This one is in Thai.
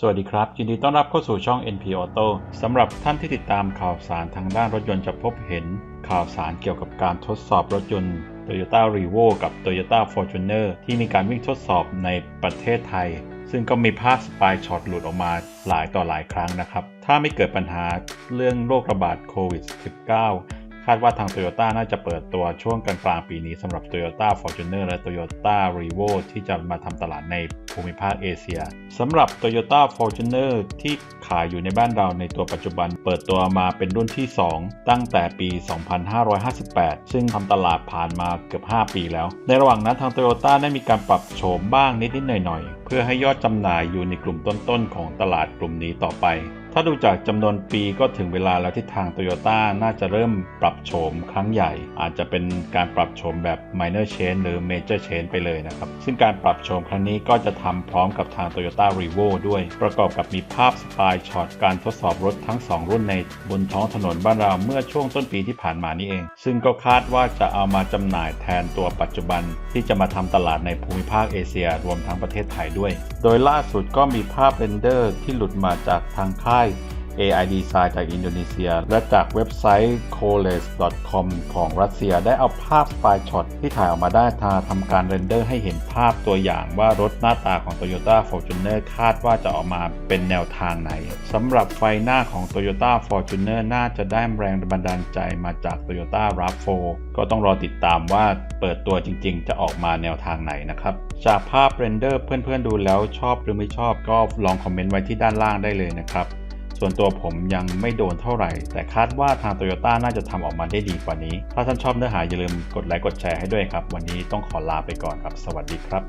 สวัสดีครับ ยินดีต้อนรับเข้าสู่ช่อง NP Auto สำหรับท่านที่ติดตามข่าวสารทางด้านรถยนต์จะพบเห็นข่าวสารเกี่ยวกับการทดสอบรถยนต์ Toyota r e v o กับ Toyota Fortuner ที่มีการวิ่งทดสอบในประเทศไทย ซึ่งก็มีภาพสปายช็อตหลุดออกมาหลายต่อหลายครั้งนะครับ ถ้าไม่เกิดปัญหาเรื่องโรคระบาดโควิด -19 คาดว่าทาง Toyota น่าจะเปิดตัวช่วงกลางๆปีนี้สำหรับ Toyota Fortuner และ Toyota r e v o ที่จะมาทำตลาดในภูมิภาคเอเชียสำหรับ Toyota Fortuner ที่ขายอยู่ในบ้านเราในตัวปัจจุบัน เปิดตัวมาเป็นรุ่นที่ 2 ตั้งแต่ปี 2558 ซึ่งทำตลาดผ่านมาเกือบ 5 ปีแล้ว ในระหว่างนั้นทาง Toyota ได้มีการปรับโฉมบ้างนิดๆหน่อยๆ เพื่อให้ยอดจำหน่ายอยู่ในกลุ่มต้นๆ ของตลาดกลุ่มนี้ต่อไป ถ้าดูจากจำนวนปีก็ถึงเวลาแล้วที่ทาง Toyota น่าจะเริ่มปรับโฉมครั้งใหญ่ อาจจะเป็นการปรับโฉมแบบ minor change หรือ major change ไปเลยนะครับ ซึ่งการปรับโฉมครั้งนี้ก็จะทำพร้อมกับทาง Toyota r e v o ด้วย ประกอบกับมีภาพสปายช็อตการทดสอบรถทั้ง 2 รุ่นในบนท้องถนนบ้านเราเมื่อช่วงต้นปีที่ผ่านมานี่เอง ซึ่งก็คาดว่าจะเอามาจำหน่ายแทนตัวปัจจุบัน ที่จะมาทำตลาดในภูมิภาคเอเชีย รวมทั้งประเทศไทยด้วย โดยล่าสุดก็มีภาพเรนเดอร์ที่หลุดมาจากทางค่าย AI Design จากอินโดนีเซีย และจากเว็บไซต์ c o l e s c o m ของรัสเซียได้เอาภาพสปายช็อตที่ถ่ายออกมาได้ทาทำการเรนเดอร์ให้เห็นภาพตัวอย่างว่ารถหน้าตาของ Toyota Fortuner คาดว่าจะออกมาเป็นแนวทางไหนสำหรับไฟหน้าของ Toyota Fortuner น่าจะได้แรงบันดาลใจมาจาก Toyota RAV4 ก็ต้องรอติดตามว่าเปิดตัวจริง ๆ จะออกมาแนวทางไหนนะครับจากภาพเรนเดอร์เพื่อนๆดูแล้วชอบหรือไม่ชอบก็ลองคอมเมนต์ไว้ที่ด้านล่างได้เลยนะครับ ส่วนตัวผมยังไม่โดนเท่าไหร่ แต่คาดว่าทาง Toyota น่าจะทำออกมาได้ดีกว่านี้ ถ้าท่านชอบเนื้อหาอย่าลืมกดไลค์กดแชร์ให้ด้วยครับ วันนี้ต้องขอลาไปก่อนครับ สวัสดีครับ